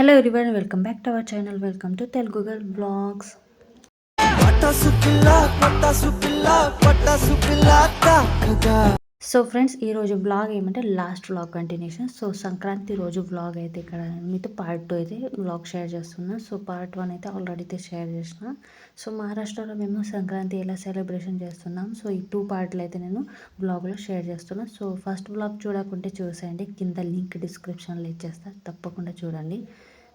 Hello everyone welcome back to our channel welcome to Telugu girl blogs so friends ఈరోజు blog ఏమంటే last vlog continuation so Sankranti రోజు vlog అయితే ఇక్కడ మీతో part two అయితే vlog share చేస్తున్నా. So part one అయితే already అయితే షేర్ చేసిన. సో మహారాష్ట్రలో మేము సంక్రాంతి ఎలా సెలబ్రేషన్ చేస్తున్నాం. సో ఈ టూ పార్ట్లు అయితే నేను బ్లాగ్లో షేర్ చేస్తున్నా. సో ఫస్ట్ బ్లాగ్ చూడకుంటే చూసేయండి. కింద లింక్ డిస్క్రిప్షన్లో ఇచ్చేస్తా. తప్పకుండా చూడండి.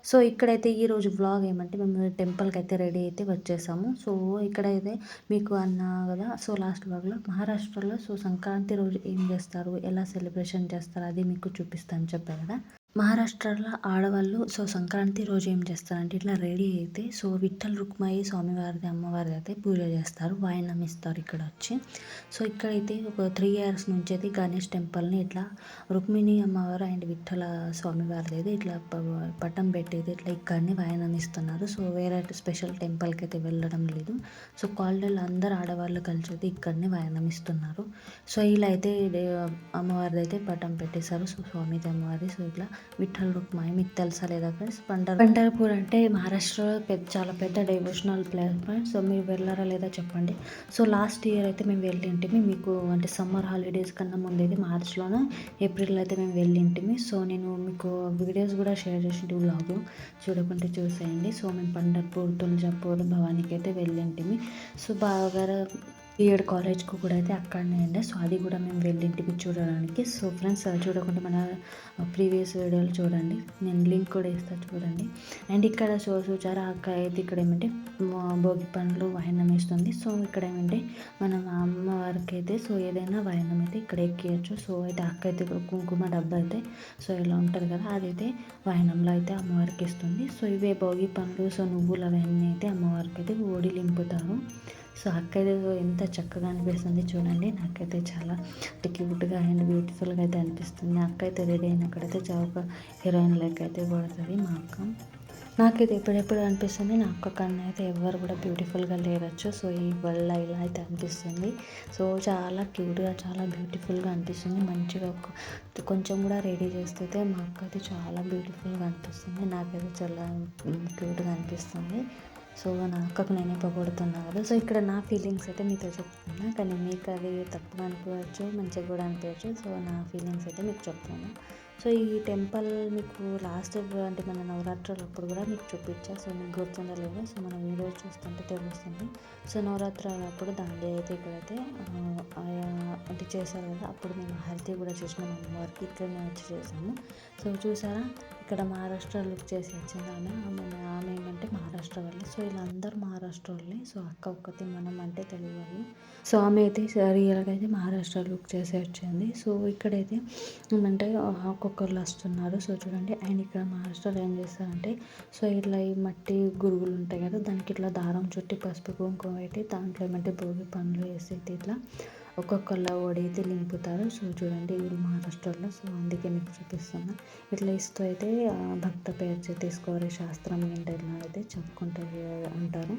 సో ఇక్కడైతే ఈరోజు వ్లాగ్ ఏమంటే మేము టెంపుల్కి అయితే రెడీ అయితే వచ్చేసాము. సో ఇక్కడైతే మీకు అన్నా కదా సో లాస్ట్ వ్లాగ్లో మహారాష్ట్రలో సో సంక్రాంతి రోజు ఏం చేస్తారు ఎలా సెలబ్రేషన్ చేస్తారు అది మీకు చూపిస్తాను చెప్పా కదా. మహారాష్ట్రలో ఆడవాళ్ళు సో సంక్రాంతి రోజు ఏం చేస్తారంటే ఇట్లా రెడీ అయితే సో విఠల్ రుక్మాయి స్వామివారిది అమ్మవారిది అయితే పూజ చేస్తారు. వాయనం ఇస్తారు ఇక్కడ వచ్చి. సో ఇక్కడైతే ఒక త్రీ ఇయర్స్ నుంచి అయితే గణేష్ టెంపుల్ని ఇట్లా రుక్మిణి అమ్మవారు అండ్ విఠల స్వామివారిది అయితే ఇట్లా ప- పటం పెట్టేది ఇట్లా ఇక్కడనే వాయనం ఇస్తున్నారు సో వేరే స్పెషల్ టెంపుల్కి అయితే వెళ్ళడం లేదు. సో కాలనీలో అందరు ఆడవాళ్ళు కలిసి అయితే ఇక్కడనే వాయనం ఇస్తున్నారు సో ఇలా అయితే అమ్మవారిది అయితే పటం పెట్టేశారు. సో స్వామిది అమ్మవారి సో ఇట్లా విఠల్ రుక్మాయి మీకు తెలుసా లేదా ఫ్రెండ్స్ పండర్ పండర్పూర్ అంటే మహారాష్ట్రలో పెద్ద చాలా పెద్ద డైవోషనల్ ప్లేస్ ఫ్రెండ్స్ సో మీరు వెళ్ళారా లేదా చెప్పండి. సో లాస్ట్ ఇయర్ అయితే మేము వెళ్ళింటిమి. మీకు అంటే సమ్మర్ హాలిడేస్ కన్నా ముందేది మార్చ్లోనే ఏప్రిల్ అయితే మేము వెళ్ళింటిమి. సో నేను మీకు వీడియోస్ కూడా షేర్ చేసింటి వ్లాగ్ చూడకుంటే చూసేయండి. సో మేము పండర్పూర్ తులజాపూర్ భవానీకి అయితే వెళ్ళింటిమి. సో బాగా ఈఎడ్ కాలేజ్కి కూడా అయితే అక్కడనే ఉండే సో అది కూడా మేము వెళ్ళింటిమి చూడడానికి. సో ఫ్రెండ్స్ చూడకుండా మన ప్రీవియస్ వీడియోలు చూడండి. నేను లింక్ కూడా ఇస్తాను చూడండి. అండ్ ఇక్కడ సో చూచారా అక్క అయితే ఇక్కడ ఏమంటే భోగి పండ్లు వాయనం వేస్తుంది. సో ఇక్కడ ఏమంటే మనం అమ్మవారికి అయితే సో ఏదైనా వాయనం అయితే ఇక్కడ ఎక్కియచ్చు. సో అయితే అక్క అయితే ఇక్కడ కుంకుమ డబ్బా అయితే సో ఇలా ఉంటుంది కదా అదైతే వాయనంలో అయితే అమ్మవారికి ఇస్తుంది. సో ఇవే భోగి పండ్లు సో నువ్వులు అవన్నీ అయితే అమ్మవారికి అయితే ఓడి లింపుతారు. సో అక్క అయితే ఎంత చక్కగా అనిపిస్తుంది చూడండి. నాకైతే చాలా క్యూట్గా అండ్ బ్యూటిఫుల్గా అయితే అనిపిస్తుంది. అక్క అయితే రెడీ అయినక్కడైతే చౌక హీరోయిన్ లెక్క అయితే పడుతుంది మా అక్క. నాకైతే ఎప్పుడెప్పుడు అనిపిస్తుంది నా అక్క కన్నా అయితే ఎవరు కూడా బ్యూటిఫుల్గా లేరచ్చు. సో ఈ వల్ల ఇలా అయితే అనిపిస్తుంది. సో చాలా క్యూట్గా చాలా బ్యూటిఫుల్గా అనిపిస్తుంది. మంచిగా ఒక కొంచెం కూడా రెడీ చేస్తే మా అక్క అయితే చాలా బ్యూటిఫుల్గా అనిపిస్తుంది. నాకైతే చాలా క్యూట్గా అనిపిస్తుంది. సో నా అక్కకు నేనే పొగడుతున్నా కదా సో ఇక్కడ నా ఫీలింగ్స్ అయితే మీతో చెప్తున్నా. కానీ మీకు అది తప్పుగా అనిపించవచ్చు మంచిగా కూడా అనిపించవచ్చు. సో నా ఫీలింగ్స్ అయితే మీకు చెప్తాను సో ఈ టెంపుల్ మీకు లాస్ట్ అంటే మన నవరాత్రులు అప్పుడు కూడా మీకు చూపించా. సో మీకు గుర్తుండలేదు? సో మన వీడియో చూస్తుంటే తెలుస్తుంది. సో నవరాత్రులు అప్పుడు దాండి అయితే ఇక్కడైతే ఆయా అంటే చేశారు కదా అప్పుడు మేము హారతి కూడా చేసినాం. అమ్మవారికి ఇక్కడనే వచ్చి చేసాము సో చూసారా? ఇక్కడ మహారాష్ట్ర లుక్ చేసి వచ్చింది ఆమె. ఆమె ఆమె ఏమంటే మహారాష్ట్ర వాళ్ళు. సో వీళ్ళందరూ మహారాష్ట్ర వాళ్ళే. సో అక్క ఒక్కతి మనం అంటే తెలుగు వాళ్ళు సో ఆమె అయితే రియల్గా అయితే మహారాష్ట్ర లుక్ చేసి వచ్చింది. సో ఇక్కడైతే ఏమంటే ఒక్కొక్కరు వస్తున్నారు. సో చూడండి అండ్ ఇక్కడ మహారాష్ట్రలో ఏం చేస్తారంటే సో ఇట్లా ఈ మట్టి గురుగులు ఉంటాయి కదా దానికి ఇట్లా దారం చుట్టి పసుపు కుంకుమ పెట్టి దాంట్లో ఏమంటే భోగి పండ్లు వేసి అయితే ఇట్లా ఒక్కొక్కళ్ళ ఓడైతే నింపుతారు. సో చూడండి వీళ్ళు మహారాష్ట్రలో. సో అందుకే మీకు చూపిస్తున్నా. ఇట్లా ఇస్తూ అయితే భక్త పేరు తీసుకోవాలి శాస్త్రం ఏంటి అయితే చెప్పుకుంటూ ఉంటారు.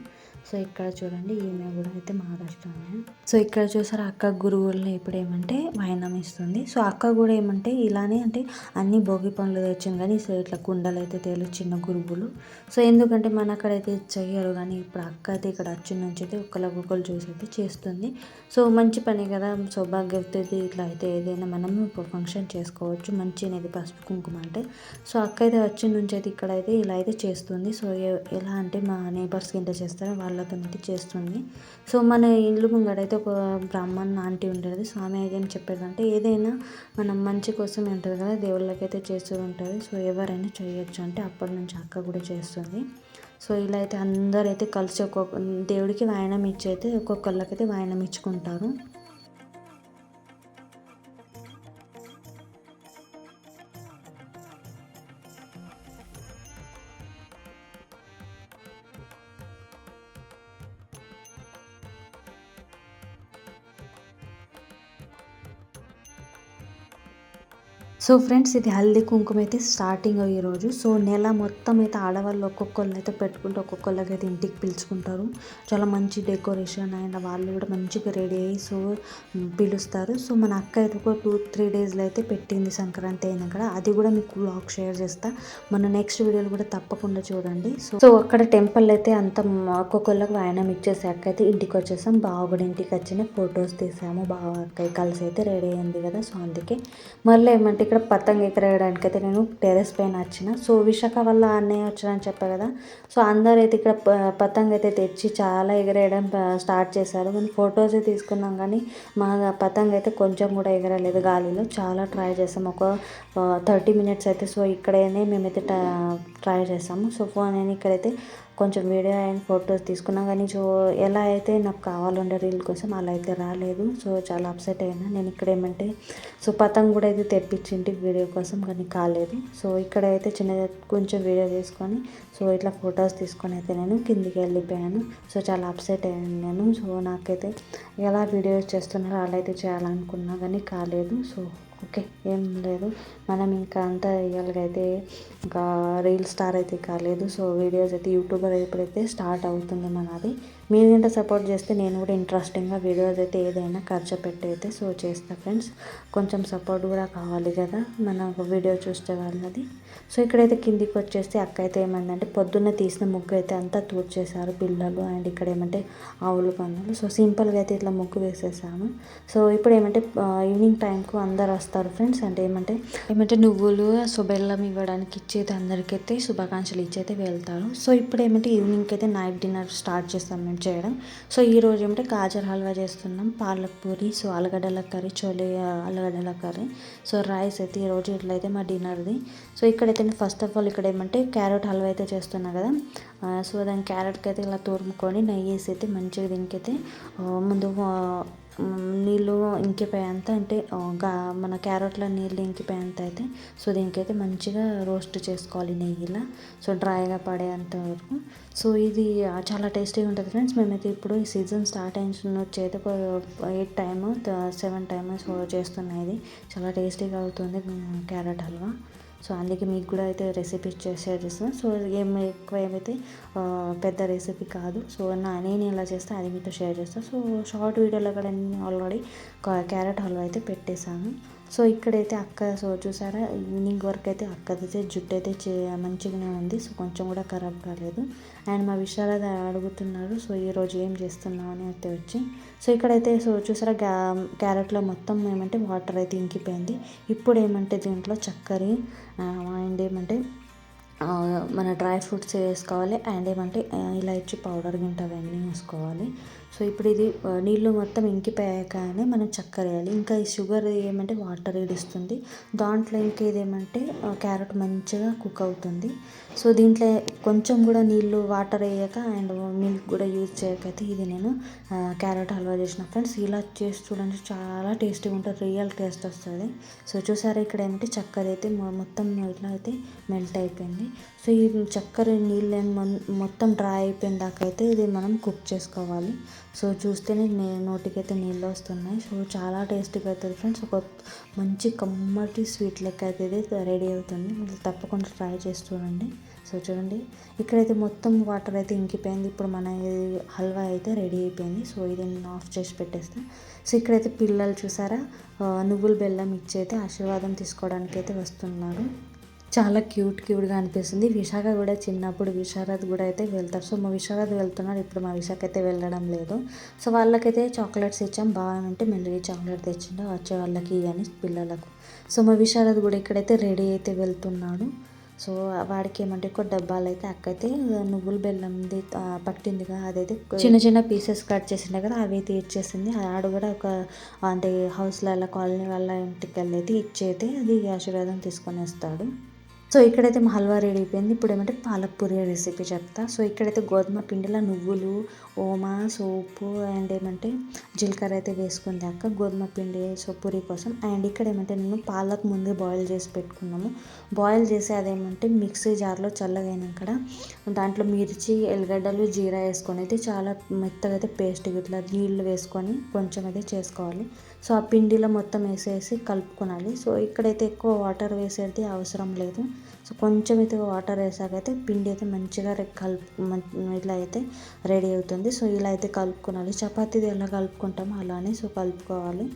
సో ఇక్కడ చూడండి ఈమె కూడా అయితే మహారాష్ట్రనే. సో ఇక్కడ చూసారు అక్క గురువుల్ని ఇప్పుడు ఏమంటే వాయనం ఇస్తుంది. సో అక్క కూడా ఏమంటే ఇలానే అంటే అన్ని భోగి పనులు తెచ్చింది కానీ సో ఇట్లా కుండలు అయితే తేలు చిన్న గురువులు. సో ఎందుకంటే మన అక్కడైతే చెయ్యరు కానీ ఇప్పుడు అక్క అయితే ఇక్కడ వచ్చిన నుంచి అయితే ఒక్కొక్కరు చూసి అయితే చేస్తుంది. సో మంచి పని కదా సౌభాగ్యవతి ఇట్లా అయితే ఏదైనా మనం ఫంక్షన్ చేసుకోవచ్చు మంచి అనేది పసుపు కుంకుమ అంటే. సో అక్క అయితే వచ్చిన నుంచి అయితే ఇక్కడ అయితే ఇలా అయితే చేస్తుంది. సో ఎలా అంటే మా నేబర్స్ కింద చేస్తారో వాళ్ళతో అయితే చేస్తుంది. సో మన ఇల్లు ముంగడైతే ఒక బ్రాహ్మణ్ ఆంటీ ఉండేది. స్వామి అయితే ఏం చెప్పేదంటే ఏదైనా మనం మంచి కోసం ఉంటుంది కదా దేవుళ్ళకైతే చేస్తూ ఉంటుంది. సో ఎవరైనా చేయొచ్చు అంటే అప్పటి నుంచి అక్క కూడా చేస్తుంది. సో ఇలా అయితే అందరూ అయితే కలిసి ఒక్కొక్క దేవుడికి వాయనం ఇచ్చి అయితే ఒక్కొక్కళ్ళకైతే వాయనం ఇచ్చుకుంటారు. సో ఫ్రెండ్స్ ఇది హల్దీ కుంకుమ అయితే స్టార్టింగ్ ఈరోజు సో నెల మొత్తం అయితే ఆడవాళ్ళు ఒక్కొక్కళ్ళు అయితే పెట్టుకుంటూ ఒక్కొక్కళ్ళకి అయితే ఇంటికి పిలుచుకుంటారు. చాలా మంచి డెకరేషన్ అండ్ వాళ్ళు కూడా మంచిగా రెడీ అయ్యి సో పిలుస్తారు. సో మన అక్క అయితే ఒక టూ త్రీ డేస్లో అయితే పెట్టింది సంక్రాంతి అయినా కూడా. అది కూడా మీకు బ్లాగ్ షేర్ చేస్తా. మన నెక్స్ట్ వీడియోలు కూడా తప్పకుండా చూడండి. సో సో అక్కడ టెంపుల్ అయితే అంత ఒక్కొక్కళ్ళకి వాయనం ఇచ్చేసి అక్క అయితే ఇంటికి వచ్చేసాం. బావ కూడా ఇంటికి వచ్చిన ఫొటోస్ తీసాము. బావ అక్క కలిసి అయితే రెడీ అయింది కదా. సో అందుకే మళ్ళీ ఏమంటే ఇక్కడ పతంగ ఎగరేయడానికి అయితే నేను టెరెస్ పైన వచ్చిన సో విశాఖ వల్ల అన్నయ్య వచ్చారని చెప్పా కదా. సో అందరు అయితే ఇక్కడ పతంగ అయితే తెచ్చి చాలా ఎగరేయడం స్టార్ట్ చేశారు. మేము ఫొటోస్ తీసుకున్నాం కానీ మా పతంగ అయితే కొంచెం కూడా ఎగరలేదు గాలిలో. చాలా ట్రై చేసాం. ఒక థర్టీ మినిట్స్ అయితే సో ఇక్కడనే మేమైతే ట్రై చేసాము. సో ఫోన్ నేను ఇక్కడైతే కొంచెం వీడియో అండ్ ఫొటోస్ తీసుకున్నా కానీ సో ఎలా అయితే నాకు కావాలండే రీల్ కోసం అలా అయితే రాలేదు. సో చాలా అప్సెట్ అయినా. నేను ఇక్కడ ఏమంటే సో పతంగ్ కూడా అయితే తెప్పించింది. తెప్పించింటి వీడియో కోసం కానీ కాలేదు. సో ఇక్కడ అయితే చిన్న కొంచెం వీడియో తీసుకొని సో ఇట్లా ఫొటోస్ తీసుకొని అయితే నేను కిందికి వెళ్ళిపోయాను. సో చాలా అప్సెట్ అయ్యాను నేను. సో నాకైతే ఎలా వీడియోస్ చేస్తున్నారో అలా అయితే చేయాలనుకున్నా కానీ కాలేదు. సో ఓకే ఏం లేదు. మనం ఇంకా అంతా రియల్గా అయితే ఇంకా రీల్ స్టార్ అయితే కాలేదు. సో వీడియోస్ అయితే యూట్యూబర్ ఎప్పుడైతే స్టార్ట్ అవుతుంది మనది. మీరు గంట సపోర్ట్ చేస్తే నేను కూడా ఇంట్రెస్టింగ్గా వీడియోస్ అయితే ఏదైనా ఖర్చు పెట్టి అయితే సో చేస్తా ఫ్రెండ్స్. కొంచెం సపోర్ట్ కూడా కావాలి కదా మన వీడియో చూస్తే వాళ్ళది. సో ఇక్కడైతే కిందికి వచ్చేస్తే అక్క అయితే ఏమైందంటే పొద్దున్న తీసిన ముగ్గు అయితే అంతా తూర్చేశారు పిల్లలు అండ్ ఇక్కడ ఏమంటే ఆవులు పనులు సో సింపుల్గా అయితే ఇట్లా ముగ్గు వేసేసాము. సో ఇప్పుడు ఏమంటే ఈవినింగ్ టైంకు అందరు వస్తారు ఫ్రెండ్స్. అంటే ఏమంటే ఏమంటే నువ్వులు సో బెల్లం ఇవ్వడానికి ఇచ్చేది అందరికైతే శుభాకాంక్షలు ఇచ్చైతే వెళ్తారు. సో ఇప్పుడు ఏమంటే ఈవినింగ్కి అయితే నైట్ డిన్నర్ స్టార్ట్ చేస్తాం మేము చేయడం. సో ఈ రోజు ఏమంటే గాజర్ హల్వా చేస్తున్నాం పాలక్ పూరి సో ఆలుగడ్డల కర్రీ చోలే ఆలుగడ్డల కర్రీ. సో రైస్ అయితే ఈరోజు ఇట్లయితే మా డిన్నర్ది సో ఇక్కడైతే ఫస్ట్ ఆఫ్ ఆల్ ఇక్కడ ఏమంటే క్యారెట్ హల్వా అయితే చేస్తున్నా కదా. సో దాని క్యారెట్కి అయితే ఇలా తురుముకొని నెయ్యి వేసి అయితే మంచిగా దీనికైతే ముందు నీళ్ళు ఇంకిపోయేంత అంటే గా మన క్యారెట్లో నీళ్ళు ఇంకిపోయేంత అయితే సో దీనికైతే మంచిగా రోస్ట్ చేసుకోవాలి నెయ్యిలా. సో డ్రైగా పడేంత వరకు. సో ఇది చాలా టేస్టీగా ఉంటుంది ఫ్రెండ్స్. మేమైతే ఇప్పుడు ఈ సీజన్ స్టార్ట్ అయిన వచ్చి అయితే eight time seven time so చేస్తున్నాయి ఇది. చాలా టేస్టీగా అవుతుంది క్యారెట్ హల్వా. సో అందుకే మీకు కూడా అయితే రెసిపీ షేర్ చేస్తున్నాను సో ఏం ఎక్కువ ఏమైతే పెద్ద రెసిపీ కాదు. సో నా నేను ఎలా చేస్తే అది మీతో షేర్ చేస్తాను సో షార్ట్ వీడియోలో కూడా నేను ఆల్రెడీ క్యారెట్ హల్వా అయితే పెట్టేశాను. సో ఇక్కడైతే అక్క సో చూసారా ఈవినింగ్ వరకు అయితే అక్కదైతే జుట్టు అయితే చే మంచిగానే ఉంది. సో కొంచెం కూడా ఖరాబ్ కాలేదు. అండ్ మా విశారద అడుగుతున్నారు సో ఈరోజు ఏం చేస్తున్నావు అని అయితే వచ్చి. సో ఇక్కడైతే సో చూసారా గ్యా క్యారెట్లో మొత్తం ఏమంటే వాటర్ అయితే ఇంకిపోయింది. ఇప్పుడు ఏమంటే దీంట్లో చక్కెర అండ్ ఏమంటే మన డ్రై ఫ్రూట్స్ వేసుకోవాలి. అండ్ ఏమంటే ఇలా ఇలాచి పౌడర్ గింట అవన్నీ వేసుకోవాలి. సో ఇప్పుడు ఇది నీళ్ళు మొత్తం ఇంకిపోయాకనే మనం చక్కెర వేయాలి. ఇంకా ఈ షుగర్ ఏమంటే వాటర్ ఇస్తుంది దాంట్లో ఇంకా ఇదేమంటే క్యారెట్ మంచిగా కుక్ అవుతుంది. సో దీంట్లో కొంచెం కూడా నీళ్ళు వాటర్ వేయక అండ్ మిల్క్ కూడా యూజ్ చేయకైతే ఇది నేను క్యారెట్ హల్వా చేసిన. ఫ్రెండ్స్ ఇలా చేసి చూడండి చాలా టేస్టీగా ఉంటుంది. రియల్ టేస్ట్ వస్తుంది. సో చూసారా ఇక్కడ ఏమంటే చక్కెర అయితే మొత్తం ఇట్లా అయితే మెల్ట్ అయిపోయింది. సో ఈ చక్కెర నీళ్ళు మొత్తం డ్రై అయిపోయిన దాకా అయితే ఇది మనం కుక్ చేసుకోవాలి. సో చూస్తేనే నోటికైతే నీళ్ళు వస్తున్నాయి. సో చాలా టేస్టీగా అవుతుంది ఫ్రెండ్స్. ఒక మంచి కమ్మటి స్వీట్ లెక్క అయితే ఇది రెడీ అవుతుంది. మీరు తప్పకుండా ట్రై చేసి చూడండి. సో చూడండి. ఇక్కడైతే మొత్తం వాటర్ అయితే ఇంకిపోయింది. ఇప్పుడు మన హల్వా అయితే రెడీ అయిపోయింది. సో ఇది నేను ఆఫ్ చేసి పెట్టేస్తా. సో ఇక్కడైతే పిల్లలు చూసారా? నువ్వుల బెల్లం ఇచ్చి అయితే ఆశీర్వాదం తీసుకోవడానికి అయితే వస్తున్నారు. చాలా క్యూట్ క్యూట్గా అనిపిస్తుంది. విశాఖ కూడా చిన్నప్పుడు విశారద్ కూడా అయితే వెళ్తారు. సో మా విశారద్ వెళ్తున్నారు. ఇప్పుడు మా విశాఖ అయితే వెళ్ళడం లేదు. సో వాళ్ళకైతే చాక్లెట్స్ ఇచ్చాం. బాగా అంటే చాక్లెట్ తెచ్చిండు. వచ్చే వాళ్ళకి అని పిల్లలకు. సో మా విశారద్ కూడా ఇక్కడైతే రెడీ అయితే వెళ్తున్నాడు. సో వాడికి ఏమంటే ఎక్కువ డబ్బాలు అయితే అక్కయితే నువ్వుల బెల్లంది ఆ, పట్టిందిగా అదైతే చిన్న చిన్న పీసెస్ కట్ చేసిండే కదా అవి అయితే ఇచ్చేసింది ఆడు కూడా ఒక అంటే హౌస్లలో కాలనీ వాళ్ళ ఇంటికి వెళ్ళి అయితే ఇచ్చైతే అది ఆశీర్వాదం తీసుకొని వస్తాడు. సో ఇక్కడైతే మా హల్వా రెడీ అయిపోయింది. ఇప్పుడు ఏమంటే పాలక్ పూరి రెసిపీ చెప్తా. సో ఇక్కడైతే గోధుమ పిండిలో నువ్వులు ఓమా సోపు అండ్ ఏమంటే జీలకర్ర అయితే వేసుకుంది అక్క. గోధుమ పిండి సో పూరి కోసం. అండ్ ఇక్కడ ఏమంటే నేను పాలక్ ముందే బాయిల్ చేసి పెట్టుకున్నాము. బాయిల్ చేసి అదేమంటే మిక్సీ జార్లో చల్లగైనాక దాంట్లో మిర్చి ఎల్లిగడ్డలు జీరా వేసుకొని అయితే చాలా మెత్తగా అయితే పేస్ట్ ఇట్లా నీళ్ళు వేసుకొని కొంచెం అయితే చేసుకోవాలి. సో ఆ పిండిలో మొత్తం వేసేసి కలుపుకోవాలి సో ఇక్కడైతే ఎక్కువ వాటర్ వేసేది అవసరం లేదు. సో కొంచెం అయితే వాటర్ వేసాకైతే పిండి అయితే మంచిగా కలుపు ఇట్లా అయితే రెడీ అవుతుంది. సో ఇలా అయితే కలుపుకోవాలి. చపాతీది ఎలా కలుపుకుంటామో అలానే సో కలుపుకోవాలి.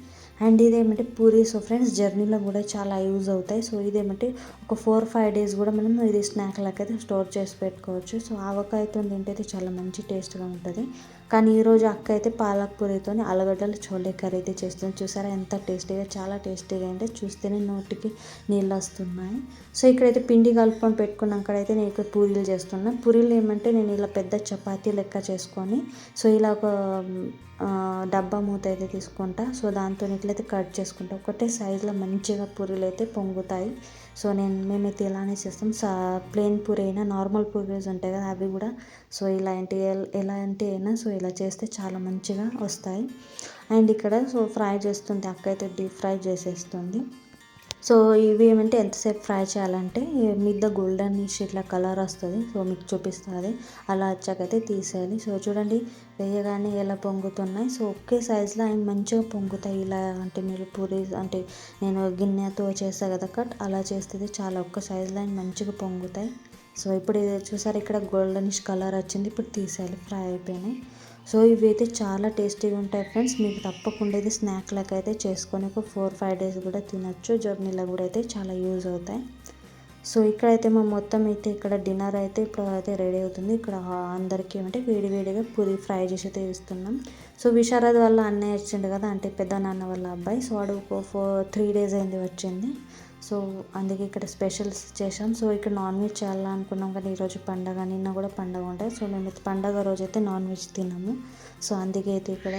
అండ్ ఇదేమంటే పూరి. సో ఫ్రెండ్స్ జర్నీలో కూడా చాలా యూజ్ అవుతాయి. సో ఇదేమంటే ఒక ఫోర్ ఫైవ్ డేస్ కూడా మనం ఇది స్నాక్ లాగా అయితే స్టోర్ చేసి పెట్టుకోవచ్చు. సో ఆవకాయతో తింటే చాలా మంచి టేస్ట్గా ఉంటుంది. కానీ ఈరోజు అక్క అయితే పాలక్ పూరితో ఆలుగడ్డలు చోలే కర్రీ అయితే చేస్తుంది. చూసారా ఎంత టేస్టీగా చాలా టేస్టీగా అంటే చూస్తేనే నోటికి నీళ్ళు వస్తున్నాయి. సో ఇక్కడైతే పిండి పిండి కలుపుకొని పెట్టుకున్నాకడైతే నేను ఇక్కడ పూరీలు చేస్తున్నా. పూరీలు ఏమంటే నేను ఇలా పెద్ద చపాతీ లెక్క చేసుకొని సో ఇలా ఒక డబ్బా మూత అయితే తీసుకుంటా. సో దాంతో ఇట్లయితే కట్ చేసుకుంటా. ఒకటే సైజులో మంచిగా పూరీలు అయితే పొంగుతాయి. సో నేను మేమైతే ఇలానే చేస్తాం. సా ప్లెయిన్ పూరి అయినా నార్మల్ పూరీస్ ఉంటాయి కదా అవి కూడా. సో ఇలాంటి ఎలాంటి అయినా సో ఇలా చేస్తే చాలా మంచిగా వస్తాయి. అండ్ ఇక్కడ సో ఫ్రై చేస్తుంది అక్క అయితే డీప్ ఫ్రై చేసేస్తుంది. సో ఇవి ఏమంటే ఎంతసేపు ఫ్రై చేయాలంటే మీద గోల్డెన్ ఇట్లా కలర్ వస్తుంది. సో మీకు చూపిస్తుంది. అలా వచ్చాకైతే తీసేయాలి. సో చూడండి వేయగానే ఎలా పొంగుతున్నాయి. సో ఒకే సైజులో అవి మంచిగా పొంగుతాయి. ఇలా అంటే మీరు పూరి అంటే నేను గిన్నెతో చేస్తాను కదా కట్ అలా చేస్తే చాలా ఒక్క సైజులో అవి మంచిగా పొంగుతాయి. సో ఇప్పుడు చూసారు ఇక్కడ గోల్డెనిష్ కలర్ వచ్చింది. ఇప్పుడు తీసేయాలి. ఫ్రై అయిపోయినాయి. సో ఇవి అయితే చాలా టేస్టీగా ఉంటాయి ఫ్రెండ్స్. మీకు తప్పకుండా ఇది స్నాక్ లాగా అయితే చేసుకొని ఒక ఫోర్ ఫైవ్ డేస్ కూడా తినచ్చు. జర్నీలో కూడా అయితే చాలా యూజ్ అవుతాయి. సో ఇక్కడైతే మా మొత్తం అయితే ఇక్కడ డిన్నర్ అయితే ఇప్పుడు అయితే రెడీ అవుతుంది. ఇక్కడ అందరికీ ఏమంటే వేడివేడిగా పూరి ఫ్రై చేసి అయితే ఇస్తున్నాం. సో విశారద్ వల్ల అన్నయ్య వచ్చిండు కదా అంటే పెద్ద నాన్న వాళ్ళ అబ్బాయి. సో వాడు ఒక ఫోర్ త్రీ డేస్ అయింది వచ్చింది. సో అందుకే ఇక్కడ స్పెషల్స్ చేసాం సో ఇక్కడ నాన్ వెజ్ చేయాలనుకున్నాం కానీ ఈరోజు పండగ నిన్న కూడా పండగ ఉంటాయి సో మేము పండగ రోజు అయితే నాన్ వెజ్ తిన్నాము సో అందుకే అయితే ఇక్కడ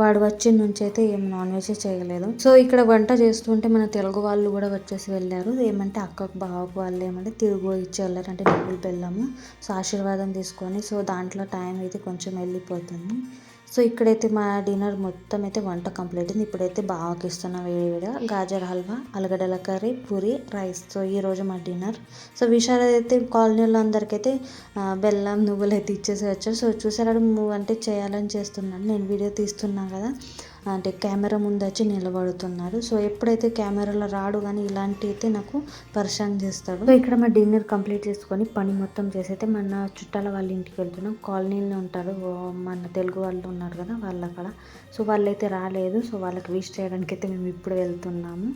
వాడు వచ్చిన నుంచి అయితే ఏం నాన్ వెజ్ చేయలేదు. సో ఇక్కడ వంట చేస్తుంటే మన తెలుగు వాళ్ళు కూడా వచ్చేసి వెళ్ళారు. ఏమంటే అక్కకు బావకు వాళ్ళు ఏమంటే తిరుగు ఇచ్చి వెళ్ళారు. అంటే డబ్బులు బెల్లము సో ఆశీర్వాదం తీసుకొని సో దాంట్లో టైం అయితే కొంచెం వెళ్ళిపోతుంది. సో ఇక్కడైతే మా డిన్నర్ మొత్తం అయితే వంట కంప్లీట్ అయింది. ఇప్పుడైతే బావకి ఇస్తున్నా వేడివేడిగా గాజర్ హల్వా అలగడల కర్రీ పూరి రైస్ సో ఈరోజు మా డిన్నర్ సో విషయాలు అయితే కాలనీలో అందరికైతే బెల్లం నువ్వులు అయితే ఇచ్చేసి వచ్చారు. సో చూసారా అంటే ఛాలెంజ్ చేస్తున్నాను. నేను వీడియో తీస్తున్నాను కదా. అంటే కెమెరా ముందు వచ్చి నిలబడుతున్నారు. సో ఎప్పుడైతే కెమెరాలో రాడు కానీ ఇలాంటి అయితే నాకు పరిచయం చేస్తాడు. సో ఇక్కడ మా డిన్నర్ కంప్లీట్ చేసుకొని పని మొత్తం చేసి అయితే మన చుట్టాల వాళ్ళ ఇంటికి వెళ్తున్నాం. కాలనీలో ఉంటారు. మన తెలుగు వాళ్ళు ఉన్నారు కదా వాళ్ళ అక్కడ సో వాళ్ళైతే రాలేదు. సో వాళ్ళకి విష్ చేయడానికి అయితే మేము ఇప్పుడు వెళ్తున్నాము.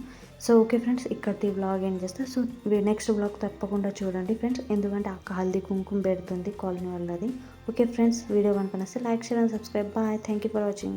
సో ఓకే ఫ్రెండ్స్ ఇక్కడ వ్లాగ్ ఏం చేస్తా. సో నెక్స్ట్ వ్లాగ్ తప్పకుండా చూడండి ఫ్రెండ్స్ ఎందుకంటే అక్క హల్దీ కుంకుమ పెడుతుంది కాలనీ వాళ్ళది. ఓకే ఫ్రెండ్స్ వీడియో కనుక like share and subscribe bye thank you for watching